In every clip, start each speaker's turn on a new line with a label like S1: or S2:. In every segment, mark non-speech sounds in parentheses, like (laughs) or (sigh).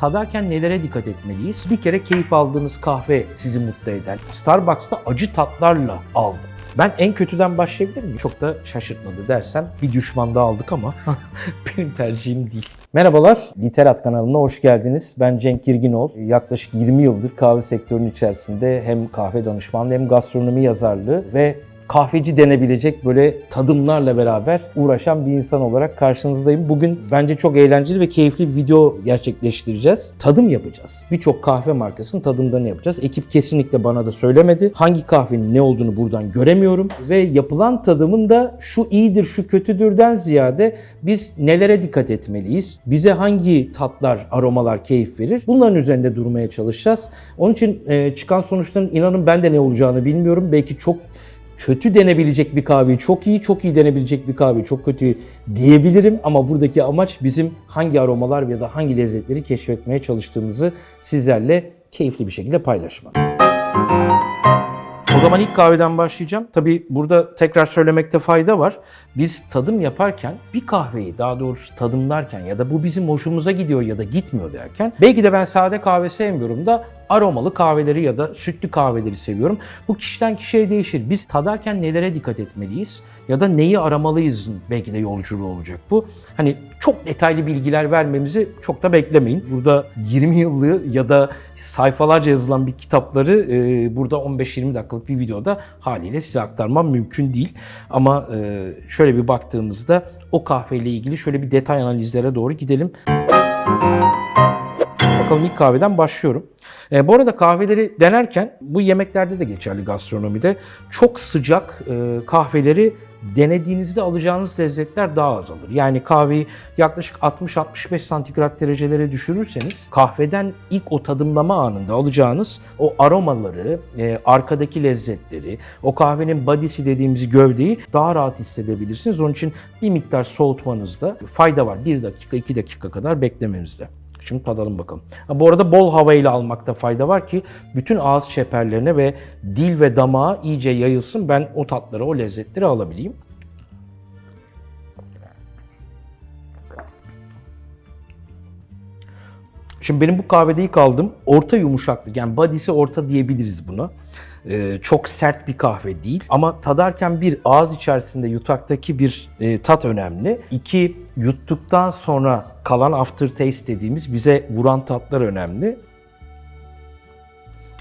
S1: Tadarken nelere dikkat etmeliyiz? Bir kere keyif aldığınız kahve sizi mutlu eder. Starbucks'ta acı tatlarla aldım. Ben en kötüden başlayabilir miyim? Çok da şaşırtmadı dersem bir düşman da aldık ama (laughs) benim tercihim değil. Merhabalar, Literat kanalına hoş geldiniz. Ben Cenk Girginol. Yaklaşık 20 yıldır kahve sektörünün içerisinde hem kahve danışmanlığı hem gastronomi yazarlığı ve kahveci denebilecek böyle tadımlarla beraber uğraşan bir insan olarak karşınızdayım. Bugün bence çok eğlenceli ve keyifli bir video gerçekleştireceğiz. Tadım yapacağız. Birçok kahve markasının tadımlarını yapacağız. Ekip kesinlikle bana da söylemedi. Hangi kahvenin ne olduğunu buradan göremiyorum ve yapılan tadımın da şu iyidir, şu kötüdürden ziyade biz nelere dikkat etmeliyiz? Bize hangi tatlar, aromalar keyif verir? Bunların üzerinde durmaya çalışacağız. Onun için e, çıkan sonuçların inanın ben de ne olacağını bilmiyorum. Belki çok kötü denebilecek bir kahveyi çok iyi, çok iyi denebilecek bir kahveyi çok kötü diyebilirim. Ama buradaki amaç bizim hangi aromalar ya da hangi lezzetleri keşfetmeye çalıştığımızı sizlerle keyifli bir şekilde paylaşmak. O zaman ilk kahveden başlayacağım. Tabii burada tekrar söylemekte fayda var. Biz tadım yaparken bir kahveyi daha doğrusu tadımlarken ya da bu bizim hoşumuza gidiyor ya da gitmiyor derken belki de ben sade kahve sevmiyorum da aromalı kahveleri ya da sütlü kahveleri seviyorum. Bu kişiden kişiye değişir. Biz tadarken nelere dikkat etmeliyiz ya da neyi aramalıyız belki de yolculuğu olacak bu. Hani çok detaylı bilgiler vermemizi çok da beklemeyin. Burada 20 yıllığı ya da sayfalarca yazılan bir kitapları e, burada 15-20 dakikalık bir videoda haliyle size aktarmam mümkün değil. Ama e, şöyle bir baktığımızda o kahveyle ilgili şöyle bir detay analizlere doğru gidelim. Bakalım ilk kahveden başlıyorum. E, bu arada kahveleri denerken bu yemeklerde de geçerli gastronomide çok sıcak e, kahveleri denediğinizde alacağınız lezzetler daha azalır. Yani kahveyi yaklaşık 60-65 santigrat derecelere düşürürseniz kahveden ilk o tadımlama anında alacağınız o aromaları, e, arkadaki lezzetleri, o kahvenin body'si dediğimiz gövdeyi daha rahat hissedebilirsiniz. Onun için bir miktar soğutmanızda fayda var. 1 dakika, 2 dakika kadar beklemenizde. Şimdi tadalım bakalım. Ha, bu arada bol havayla almakta fayda var ki bütün ağız çeperlerine ve dil ve damağa iyice yayılsın. Ben o tatları, o lezzetleri alabileyim. Şimdi benim bu kahvede ilk aldığım orta yumuşaklık. Yani body'si orta diyebiliriz buna. Ee, çok sert bir kahve değil. Ama tadarken bir ağız içerisinde yutaktaki bir e, tat önemli. İki yuttuktan sonra kalan aftertaste dediğimiz bize vuran tatlar önemli.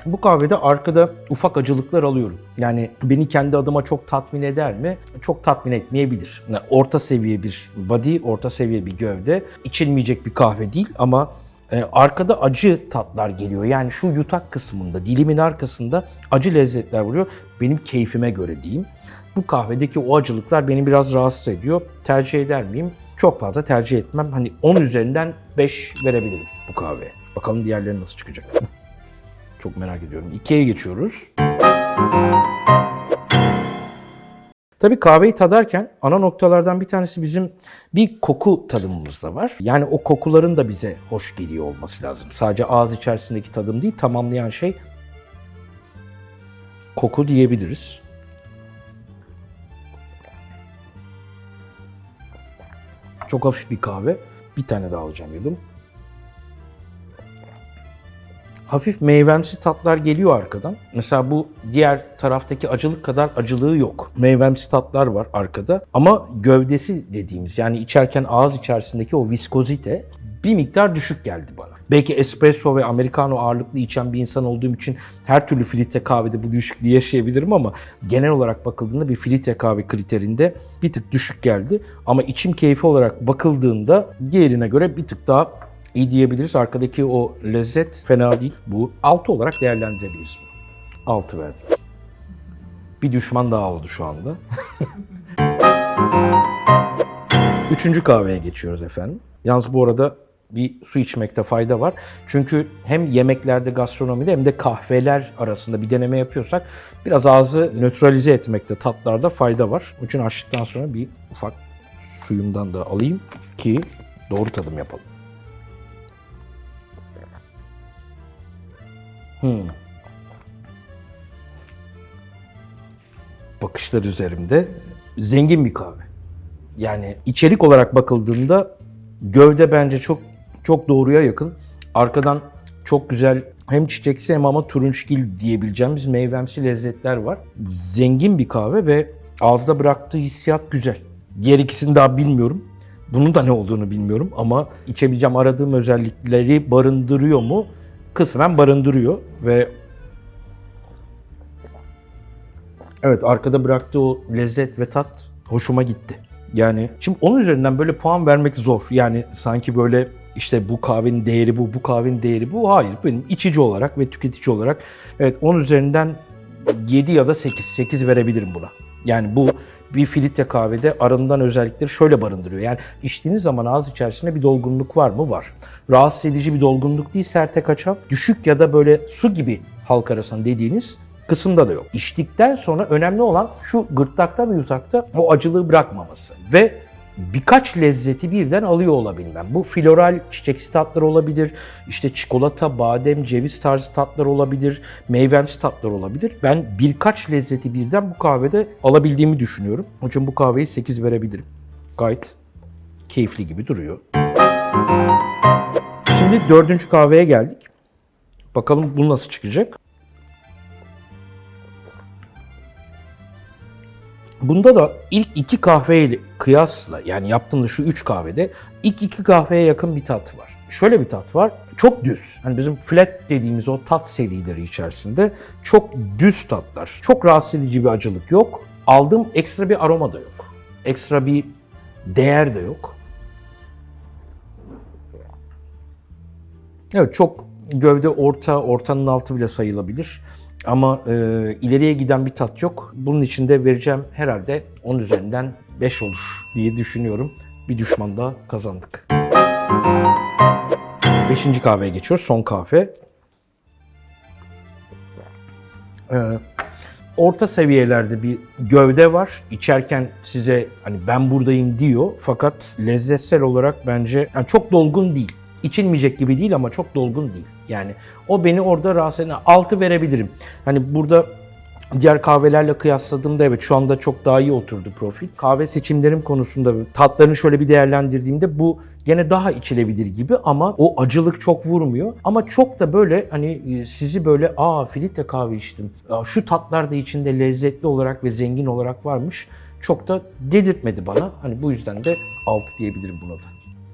S1: Bu kahvede arkada ufak acılıklar alıyorum. Yani beni kendi adıma çok tatmin eder mi? Çok tatmin etmeyebilir. Yani orta seviye bir body, orta seviye bir gövde. İçilmeyecek bir kahve değil ama e, arkada acı tatlar geliyor. Yani şu yutak kısmında, dilimin arkasında acı lezzetler vuruyor. Benim keyfime göre diyeyim. Bu kahvedeki o acılıklar beni biraz rahatsız ediyor. Tercih eder miyim? Çok fazla tercih etmem. Hani 10 üzerinden 5 verebilirim bu kahveye. Bakalım diğerleri nasıl çıkacak. (laughs) Çok merak ediyorum. İkiye geçiyoruz. Tabii kahveyi tadarken ana noktalardan bir tanesi bizim bir koku tadımımız da var. Yani o kokuların da bize hoş geliyor olması lazım. Sadece ağız içerisindeki tadım değil, tamamlayan şey koku diyebiliriz. Çok hafif bir kahve. Bir tane daha alacağım yudum. Hafif meyvemsi tatlar geliyor arkadan. Mesela bu diğer taraftaki acılık kadar acılığı yok. Meyvemsi tatlar var arkada. Ama gövdesi dediğimiz yani içerken ağız içerisindeki o viskozite bir miktar düşük geldi bana. Belki espresso ve americano ağırlıklı içen bir insan olduğum için her türlü filtre kahvede bu düşüklüğü yaşayabilirim ama genel olarak bakıldığında bir filtre kahve kriterinde bir tık düşük geldi. Ama içim keyfi olarak bakıldığında diğerine göre bir tık daha iyi diyebiliriz. Arkadaki o lezzet fena değil. Bu 6 olarak değerlendirebiliriz bunu. 6 verdik. Bir düşman daha oldu şu anda. (laughs) Üçüncü kahveye geçiyoruz efendim. Yalnız bu arada bir su içmekte fayda var. Çünkü hem yemeklerde, gastronomide hem de kahveler arasında bir deneme yapıyorsak biraz ağzı nötralize etmekte, tatlarda fayda var. Onun için açtıktan sonra bir ufak suyumdan da alayım ki doğru tadım yapalım. Hmm. Bakışlar üzerimde zengin bir kahve. Yani içerik olarak bakıldığında gövde bence çok çok doğruya yakın. Arkadan çok güzel hem çiçeksi hem ama turunçgil diyebileceğimiz meyvemsi lezzetler var. Zengin bir kahve ve ağızda bıraktığı hissiyat güzel. Diğer ikisini daha bilmiyorum. Bunun da ne olduğunu bilmiyorum ama içebileceğim aradığım özellikleri barındırıyor mu? Kısmen barındırıyor ve Evet arkada bıraktığı o lezzet ve tat hoşuma gitti. Yani şimdi onun üzerinden böyle puan vermek zor. Yani sanki böyle işte bu kahvenin değeri bu, bu kahvenin değeri bu. Hayır benim içici olarak ve tüketici olarak evet 10 üzerinden 7 ya da 8, 8 verebilirim buna. Yani bu bir filtre kahvede arından özellikleri şöyle barındırıyor. Yani içtiğiniz zaman ağız içerisinde bir dolgunluk var mı? Var. Rahatsız edici bir dolgunluk değil, serte kaçan. Düşük ya da böyle su gibi halk arasında dediğiniz kısımda da yok. İçtikten sonra önemli olan şu gırtlakta ve yutakta o acılığı bırakmaması. Ve birkaç lezzeti birden alıyor olabilmem. Bu floral çiçeksi tatlar olabilir, işte çikolata, badem, ceviz tarzı tatlar olabilir, meyvemsi tatlar olabilir. Ben birkaç lezzeti birden bu kahvede alabildiğimi düşünüyorum. Onun için bu kahveyi 8 verebilirim. Gayet keyifli gibi duruyor. Şimdi dördüncü kahveye geldik. Bakalım bu nasıl çıkacak. Bunda da ilk iki kahveyle kıyasla yani yaptığımda şu üç kahvede ilk iki kahveye yakın bir tat var. Şöyle bir tat var. Çok düz. Hani bizim flat dediğimiz o tat serileri içerisinde çok düz tatlar. Çok rahatsız edici bir acılık yok. Aldığım ekstra bir aroma da yok. Ekstra bir değer de yok. Evet çok gövde orta, ortanın altı bile sayılabilir. Ama e, ileriye giden bir tat yok. Bunun için de vereceğim herhalde 10 üzerinden 5 olur diye düşünüyorum. Bir düşman daha kazandık. Beşinci kahveye geçiyoruz. Son kahve. Ee, orta seviyelerde bir gövde var. İçerken size hani ben buradayım diyor. Fakat lezzetsel olarak bence yani çok dolgun değil. İçilmeyecek gibi değil ama çok dolgun değil. Yani o beni orada rahatsız eden 6 verebilirim. Hani burada diğer kahvelerle kıyasladığımda evet şu anda çok daha iyi oturdu profil. Kahve seçimlerim konusunda tatlarını şöyle bir değerlendirdiğimde bu gene daha içilebilir gibi ama o acılık çok vurmuyor. Ama çok da böyle hani sizi böyle aa filtre kahve içtim. Şu tatlar da içinde lezzetli olarak ve zengin olarak varmış. Çok da dedirtmedi bana. Hani bu yüzden de 6 diyebilirim buna da.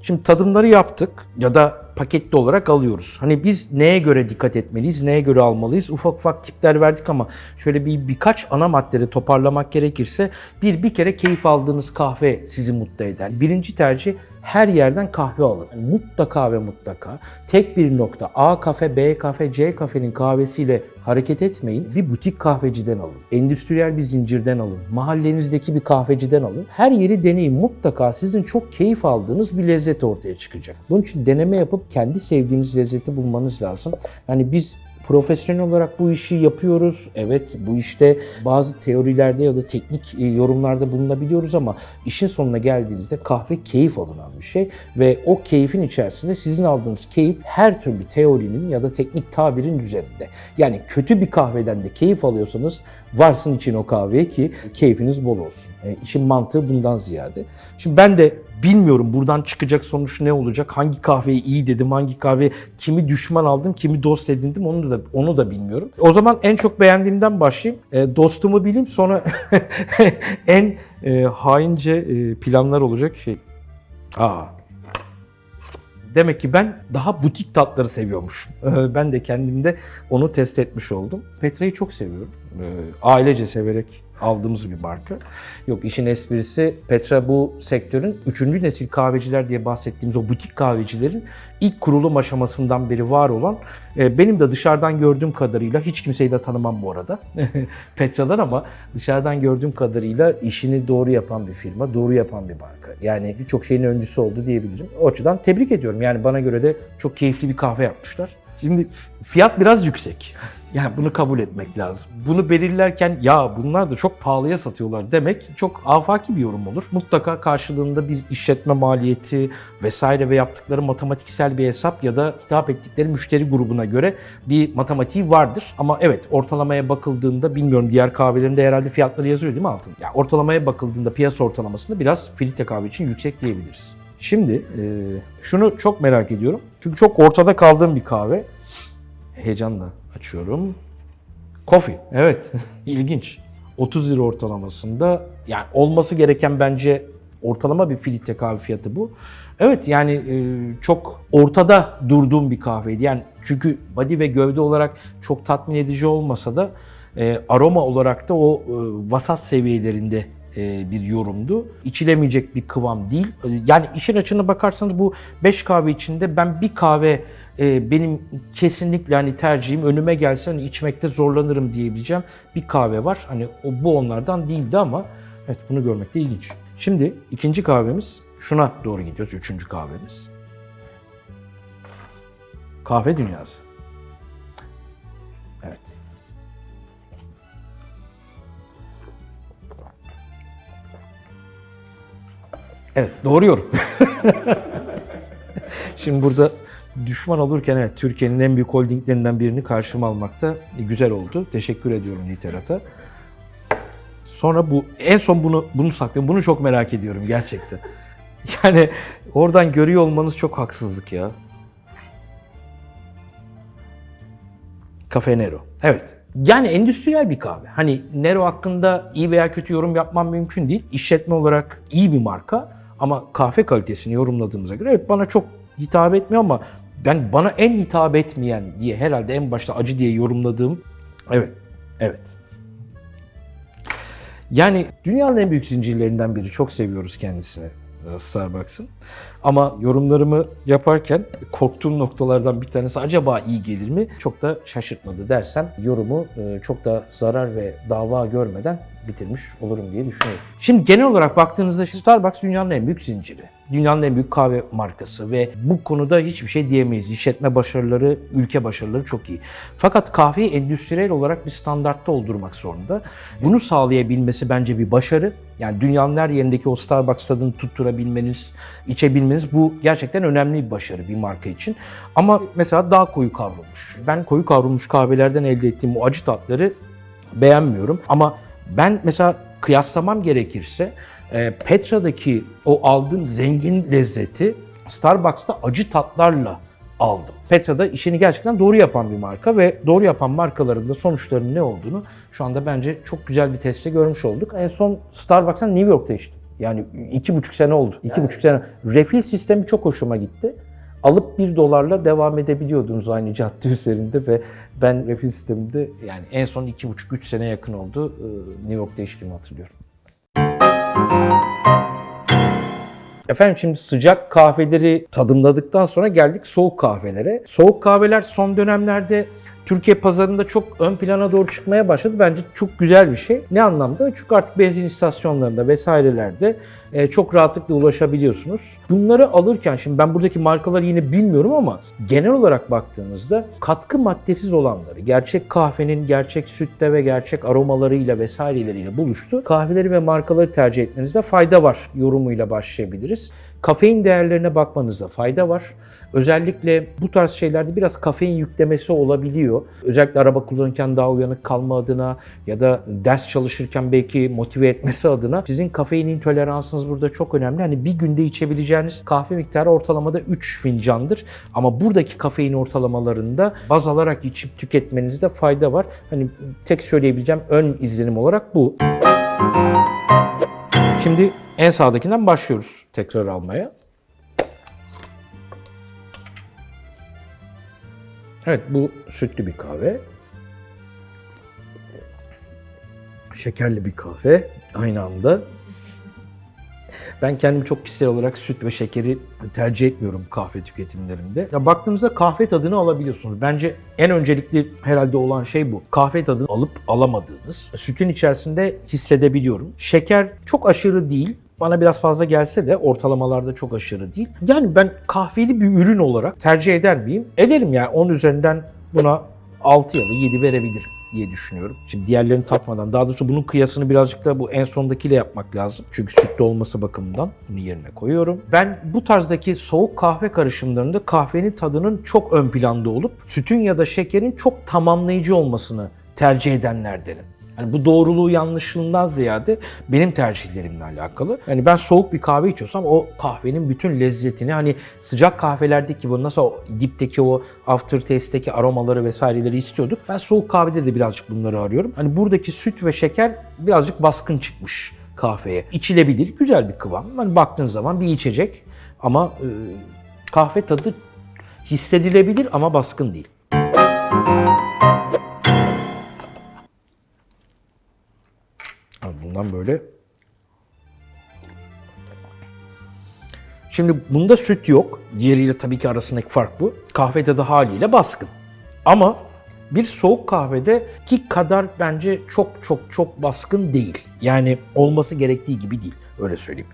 S1: Şimdi tadımları yaptık ya da paketli olarak alıyoruz. Hani biz neye göre dikkat etmeliyiz, neye göre almalıyız? Ufak ufak tipler verdik ama şöyle bir birkaç ana maddede toparlamak gerekirse bir bir kere keyif aldığınız kahve sizi mutlu eder. Birinci tercih her yerden kahve alın. Mutlaka ve mutlaka tek bir nokta A kafe, B kafe, C kafenin kahvesiyle hareket etmeyin. Bir butik kahveciden alın. Endüstriyel bir zincirden alın. Mahallenizdeki bir kahveciden alın. Her yeri deneyin. Mutlaka sizin çok keyif aldığınız bir lezzet ortaya çıkacak. Bunun için deneme yapıp kendi sevdiğiniz lezzeti bulmanız lazım. Yani biz profesyonel olarak bu işi yapıyoruz. Evet bu işte bazı teorilerde ya da teknik e, yorumlarda bulunabiliyoruz ama işin sonuna geldiğinizde kahve keyif alınan bir şey ve o keyfin içerisinde sizin aldığınız keyif her türlü teorinin ya da teknik tabirin üzerinde. Yani kötü bir kahveden de keyif alıyorsanız varsın için o kahveye ki keyfiniz bol olsun. Yani işin mantığı bundan ziyade. Şimdi ben de Bilmiyorum buradan çıkacak sonuç ne olacak? Hangi kahveyi iyi dedim, hangi kahve kimi düşman aldım, kimi dost edindim onu da onu da bilmiyorum. O zaman en çok beğendiğimden başlayayım. E, dostumu bileyim sonra (laughs) en e, haince e, planlar olacak şey. Aa. Demek ki ben daha butik tatları seviyormuşum. E, ben de kendimde onu test etmiş oldum. Petra'yı çok seviyorum. E, ailece severek aldığımız bir marka. Yok işin esprisi Petra bu sektörün üçüncü nesil kahveciler diye bahsettiğimiz o butik kahvecilerin ilk kurulum aşamasından beri var olan e, benim de dışarıdan gördüğüm kadarıyla hiç kimseyi de tanımam bu arada (laughs) Petra'dan ama dışarıdan gördüğüm kadarıyla işini doğru yapan bir firma, doğru yapan bir marka. Yani birçok şeyin öncüsü oldu diyebilirim. O açıdan tebrik ediyorum. Yani bana göre de çok keyifli bir kahve yapmışlar. Şimdi fiyat biraz yüksek. Yani bunu kabul etmek lazım. Bunu belirlerken ya bunlar da çok pahalıya satıyorlar demek çok afaki bir yorum olur. Mutlaka karşılığında bir işletme maliyeti vesaire ve yaptıkları matematiksel bir hesap ya da hitap ettikleri müşteri grubuna göre bir matematiği vardır. Ama evet ortalamaya bakıldığında bilmiyorum diğer kahvelerinde herhalde fiyatları yazıyor değil mi altın? Ya ortalamaya bakıldığında piyasa ortalamasında biraz filtre kahve için yüksek diyebiliriz. Şimdi şunu çok merak ediyorum. Çünkü çok ortada kaldığım bir kahve. Heyecanla açıyorum. Coffee. Evet. (laughs) İlginç. 30 lira ortalamasında yani olması gereken bence ortalama bir filtre kahve fiyatı bu. Evet yani e, çok ortada durduğum bir kahveydi. Yani çünkü body ve gövde olarak çok tatmin edici olmasa da e, aroma olarak da o e, vasat seviyelerinde bir yorumdu. İçilemeyecek bir kıvam değil. E, Yani işin açığına bakarsanız bu 5 kahve içinde ben bir kahve e, benim kesinlikle hani tercihim önüme gelse hani içmekte zorlanırım diyebileceğim bir kahve var. Hani o, bu onlardan değildi ama evet bunu görmek de ilginç. Şimdi ikinci kahvemiz şuna doğru gidiyoruz. Üçüncü kahvemiz. Kahve dünyası. Evet. Evet, doğru yorum. (laughs) Şimdi burada düşman olurken evet Türkiye'nin en büyük holdinglerinden birini karşıma almakta güzel oldu. Teşekkür ediyorum Literat'a. Sonra bu en son bunu bunu saklıyorum. Bunu çok merak ediyorum gerçekten. (laughs) Yani oradan görüyor olmanız çok haksızlık ya. Cafe Nero. Evet. Yani endüstriyel bir kahve. Hani Nero hakkında iyi veya kötü yorum yapmam mümkün değil. İşletme olarak iyi bir marka ama kahve kalitesini yorumladığımıza göre evet bana çok hitap etmiyor ama ben bana en hitap etmeyen diye herhalde en başta acı diye yorumladığım evet evet yani dünyanın en büyük zincirlerinden biri. Çok seviyoruz kendisini Starbucks'ın. Ama yorumlarımı yaparken korktuğum noktalardan bir tanesi acaba iyi gelir mi? Çok da şaşırtmadı dersem yorumu e, çok da zarar ve dava görmeden bitirmiş olurum diye düşünüyorum. Şimdi genel olarak baktığınızda Starbucks dünyanın en büyük zinciri. Dünyanın en büyük kahve markası ve bu konuda hiçbir şey diyemeyiz. İşletme başarıları, ülke başarıları çok iyi. Fakat kahveyi endüstriyel olarak bir standartta oldurmak zorunda. Bunu sağlayabilmesi bence bir başarı. Yani dünyanın her yerindeki o Starbucks tadını tutturabilmeniz, içebilmeniz bu gerçekten önemli bir başarı bir marka için. Ama mesela daha koyu kavrulmuş. Ben koyu kavrulmuş kahvelerden elde ettiğim o acı tatları beğenmiyorum. Ama ben mesela kıyaslamam gerekirse e, Petra'daki o aldığım zengin lezzeti Starbucks'ta acı tatlarla aldım. Petra'da işini gerçekten doğru yapan bir marka ve doğru yapan markaların da sonuçlarının ne olduğunu şu anda bence çok güzel bir testte görmüş olduk. En son Starbucks'tan New York'ta içtim. Yani iki buçuk sene oldu. İki buçuk sene. Refill sistemi çok hoşuma gitti. Alıp bir dolarla devam edebiliyordunuz aynı cadde (laughs) üzerinde ve ben refill sisteminde yani en son iki buçuk üç sene yakın oldu e, New York'ta içtiğimi hatırlıyorum. Efendim şimdi sıcak kahveleri tadımladıktan sonra geldik soğuk kahvelere. Soğuk kahveler son dönemlerde Türkiye pazarında çok ön plana doğru çıkmaya başladı. Bence çok güzel bir şey. Ne anlamda? Çünkü artık benzin istasyonlarında vesairelerde e, çok rahatlıkla ulaşabiliyorsunuz. Bunları alırken şimdi ben buradaki markaları yine bilmiyorum ama genel olarak baktığınızda katkı maddesiz olanları, gerçek kahvenin gerçek sütte ve gerçek aromalarıyla vesaireleriyle buluştu. Kahveleri ve markaları tercih etmenizde fayda var yorumuyla başlayabiliriz. Kafein değerlerine bakmanızda fayda var. Özellikle bu tarz şeylerde biraz kafein yüklemesi olabiliyor. Özellikle araba kullanırken daha uyanık kalma adına ya da ders çalışırken belki motive etmesi adına sizin kafein intoleransınız burada çok önemli. Hani bir günde içebileceğiniz kahve miktarı ortalamada 3 fincandır. Ama buradaki kafein ortalamalarında baz alarak içip tüketmenizde fayda var. Hani tek söyleyebileceğim ön izlenim olarak bu. Şimdi en sağdakinden başlıyoruz tekrar almaya. Evet bu sütlü bir kahve. Şekerli bir kahve aynı anda. Ben kendim çok kişisel olarak süt ve şekeri tercih etmiyorum kahve tüketimlerimde. Ya baktığımızda kahve tadını alabiliyorsunuz. Bence en öncelikli herhalde olan şey bu. Kahve tadını alıp alamadığınız. Sütün içerisinde hissedebiliyorum. Şeker çok aşırı değil. Bana biraz fazla gelse de ortalamalarda çok aşırı değil. Yani ben kahveli bir ürün olarak tercih eder miyim? Ederim yani. 10 üzerinden buna 6 ya da 7 verebilirim diye düşünüyorum. Şimdi diğerlerini tatmadan, daha doğrusu bunun kıyasını birazcık da bu en sondakiyle yapmak lazım. Çünkü sütlü olması bakımından bunu yerine koyuyorum. Ben bu tarzdaki soğuk kahve karışımlarında kahvenin tadının çok ön planda olup sütün ya da şekerin çok tamamlayıcı olmasını tercih edenlerdenim. Yani bu doğruluğu yanlışlığından ziyade benim tercihlerimle alakalı. Yani ben soğuk bir kahve içiyorsam o kahvenin bütün lezzetini hani sıcak kahvelerdeki bu nasıl o dipteki o aftertaste'teki aromaları vesaireleri istiyorduk. Ben soğuk kahvede de birazcık bunları arıyorum. Hani buradaki süt ve şeker birazcık baskın çıkmış kahveye. İçilebilir, güzel bir kıvam. Hani baktığın zaman bir içecek ama e, kahve tadı hissedilebilir ama baskın değil. Bundan böyle. Şimdi bunda süt yok. Diğeriyle tabii ki arasındaki fark bu. Kahve tadı haliyle baskın. Ama bir soğuk kahvede ki kadar bence çok çok çok baskın değil. Yani olması gerektiği gibi değil. Öyle söyleyeyim.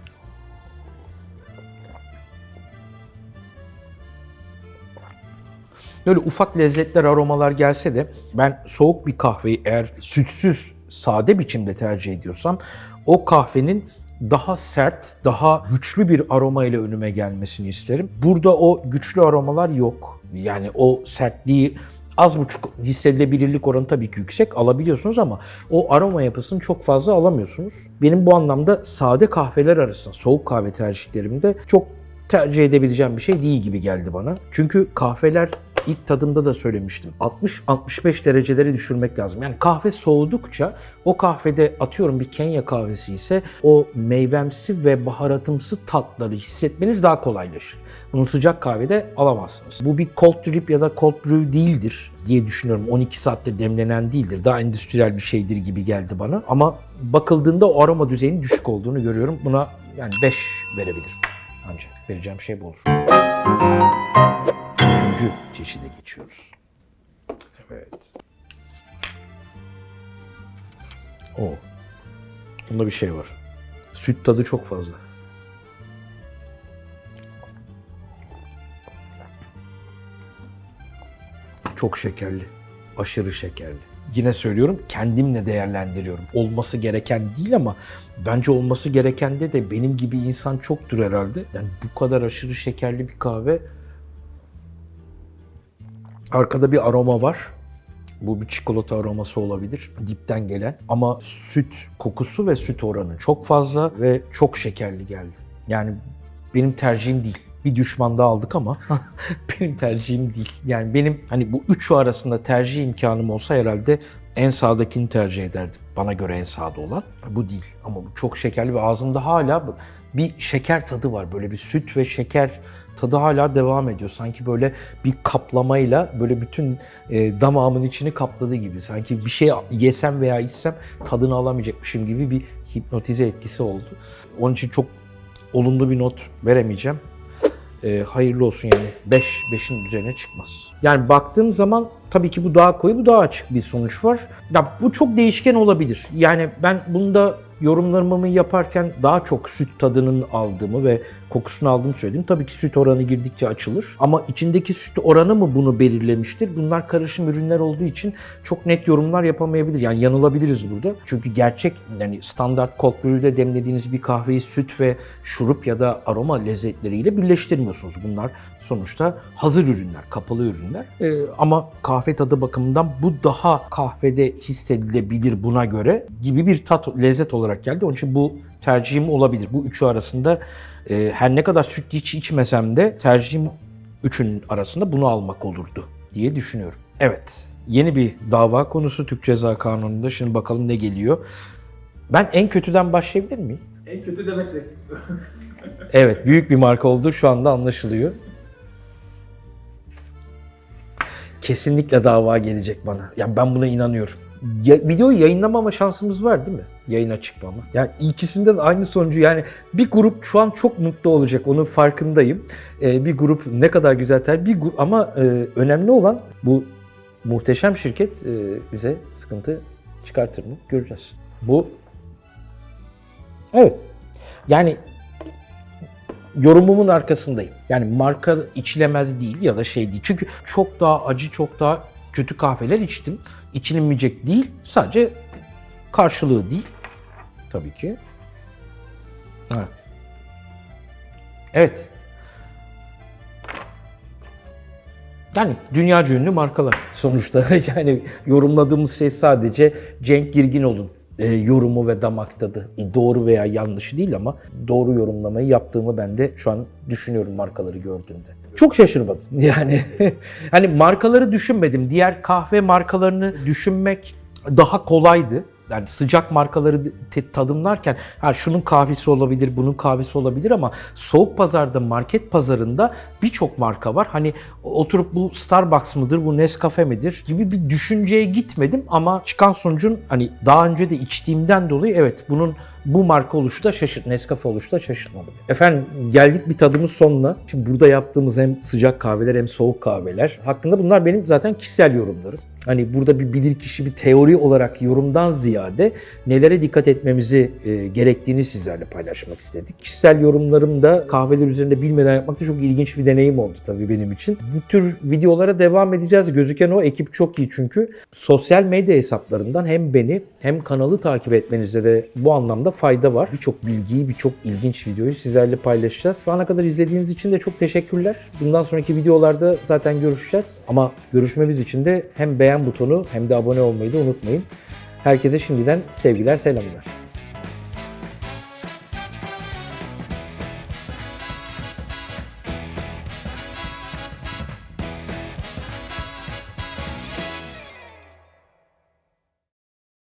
S1: Böyle ufak lezzetler, aromalar gelse de ben soğuk bir kahveyi eğer sütsüz, sade biçimde tercih ediyorsam o kahvenin daha sert, daha güçlü bir aroma ile önüme gelmesini isterim. Burada o güçlü aromalar yok. Yani o sertliği az buçuk hissedilebilirlik oranı tabii ki yüksek alabiliyorsunuz ama o aroma yapısını çok fazla alamıyorsunuz. Benim bu anlamda sade kahveler arasında soğuk kahve tercihlerimde çok tercih edebileceğim bir şey değil gibi geldi bana. Çünkü kahveler ilk tadımda da söylemiştim. 60-65 dereceleri düşürmek lazım. Yani kahve soğudukça o kahvede atıyorum bir Kenya kahvesi ise o meyvemsi ve baharatımsı tatları hissetmeniz daha kolaylaşır. Bunu sıcak kahvede alamazsınız. Bu bir cold drip ya da cold brew değildir diye düşünüyorum. 12 saatte demlenen değildir. Daha endüstriyel bir şeydir gibi geldi bana. Ama bakıldığında o aroma düzeyinin düşük olduğunu görüyorum. Buna yani 5 verebilirim. Ancak vereceğim şey bu olur. Üçüncü çeşide geçiyoruz. Evet. O. Bunda bir şey var. Süt tadı çok fazla. Çok şekerli. Aşırı şekerli. Yine söylüyorum kendimle değerlendiriyorum. Olması gereken değil ama bence olması gerekende de benim gibi insan çoktur herhalde. Yani bu kadar aşırı şekerli bir kahve Arkada bir aroma var. Bu bir çikolata aroması olabilir. Dipten gelen. Ama süt kokusu ve süt oranı çok fazla ve çok şekerli geldi. Yani benim tercihim değil. Bir düşman da aldık ama (laughs) benim tercihim değil. Yani benim hani bu üçü arasında tercih imkanım olsa herhalde en sağdakini tercih ederdim. Bana göre en sağda olan. Bu değil. Ama bu çok şekerli ve ağzımda hala bir şeker tadı var. Böyle bir süt ve şeker tadı hala devam ediyor. Sanki böyle bir kaplamayla böyle bütün e, damağımın içini kapladığı gibi. Sanki bir şey yesem veya içsem tadını alamayacakmışım gibi bir hipnotize etkisi oldu. Onun için çok olumlu bir not veremeyeceğim. E, hayırlı olsun yani 5 beş, 5'in üzerine çıkmaz. Yani baktığın zaman tabii ki bu daha koyu, bu daha açık bir sonuç var. Ya bu çok değişken olabilir. Yani ben bunda yorumlarımı yaparken daha çok süt tadının aldığımı ve kokusunu aldığımı söyledim. Tabii ki süt oranı girdikçe açılır. Ama içindeki süt oranı mı bunu belirlemiştir? Bunlar karışım ürünler olduğu için çok net yorumlar yapamayabilir. Yani yanılabiliriz burada. Çünkü gerçek yani standart cold brew'de demlediğiniz bir kahveyi süt ve şurup ya da aroma lezzetleriyle birleştirmiyorsunuz. Bunlar sonuçta hazır ürünler, kapalı ürünler. Ee, ama kahve tadı bakımından bu daha kahvede hissedilebilir buna göre gibi bir tat, lezzet olarak geldi. Onun için bu tercihim olabilir. Bu üçü arasında e, her ne kadar süt hiç içmesem de tercihim üçün arasında bunu almak olurdu diye düşünüyorum. Evet, yeni bir dava konusu Türk Ceza Kanunu'nda. Şimdi bakalım ne geliyor. Ben en kötüden başlayabilir miyim?
S2: En kötü demesek. (laughs)
S1: Evet, büyük bir marka oldu şu anda anlaşılıyor. Kesinlikle dava gelecek bana. Yani ben buna inanıyorum. Ya, videoyu yayınlamama şansımız var değil mi? Yayına çıkmama. Yani ikisinden aynı sonucu yani bir grup şu an çok mutlu olacak onun farkındayım. Ee, bir grup ne kadar güzel ter bir grup ama e, önemli olan bu muhteşem şirket e, bize sıkıntı çıkartır mı göreceğiz. Bu evet yani yorumumun arkasındayım. Yani marka içilemez değil ya da şey değil. Çünkü çok daha acı, çok daha kötü kahveler içtim. İçilemeyecek değil, sadece karşılığı değil. Tabii ki. Evet. Evet. Yani dünyaca ünlü markalar sonuçta. (laughs) yani yorumladığımız şey sadece Cenk Girginoğlu'nun e, yorumu ve damak tadı. E, doğru veya yanlışı değil ama doğru yorumlamayı yaptığımı ben de şu an düşünüyorum markaları gördüğümde. Çok şaşırmadım. (laughs) Yani hani markaları düşünmedim. Diğer kahve markalarını düşünmek daha kolaydı. Yani sıcak markaları tadımlarken ha şunun kahvesi olabilir, bunun kahvesi olabilir ama soğuk pazarda, market pazarında birçok marka var. Hani oturup bu Starbucks mıdır, bu Nescafe midir gibi bir düşünceye gitmedim ama çıkan sonucun hani daha önce de içtiğimden dolayı evet bunun bu marka oluşu da şaşırt, Nescafe oluşu da şaşırtmadı. Efendim geldik bir tadımız sonuna. Şimdi burada yaptığımız hem sıcak kahveler hem soğuk kahveler hakkında bunlar benim zaten kişisel yorumlarım. Hani burada bir bilirkişi bir teori olarak yorumdan ziyade nelere dikkat etmemizi e, gerektiğini sizlerle paylaşmak istedik. Kişisel yorumlarımda kahveler üzerinde bilmeden yapmak da çok ilginç bir deneyim oldu tabii benim için. Bu tür videolara devam edeceğiz. Gözüken o ekip çok iyi çünkü sosyal medya hesaplarından hem beni hem kanalı takip etmenizde de bu anlamda fayda var. Birçok bilgiyi, birçok ilginç videoyu sizlerle paylaşacağız. Şu ana kadar izlediğiniz için de çok teşekkürler. Bundan sonraki videolarda zaten görüşeceğiz. Ama görüşmemiz için de hem beğen butonu hem de abone olmayı da unutmayın. Herkese şimdiden sevgiler, selamlar.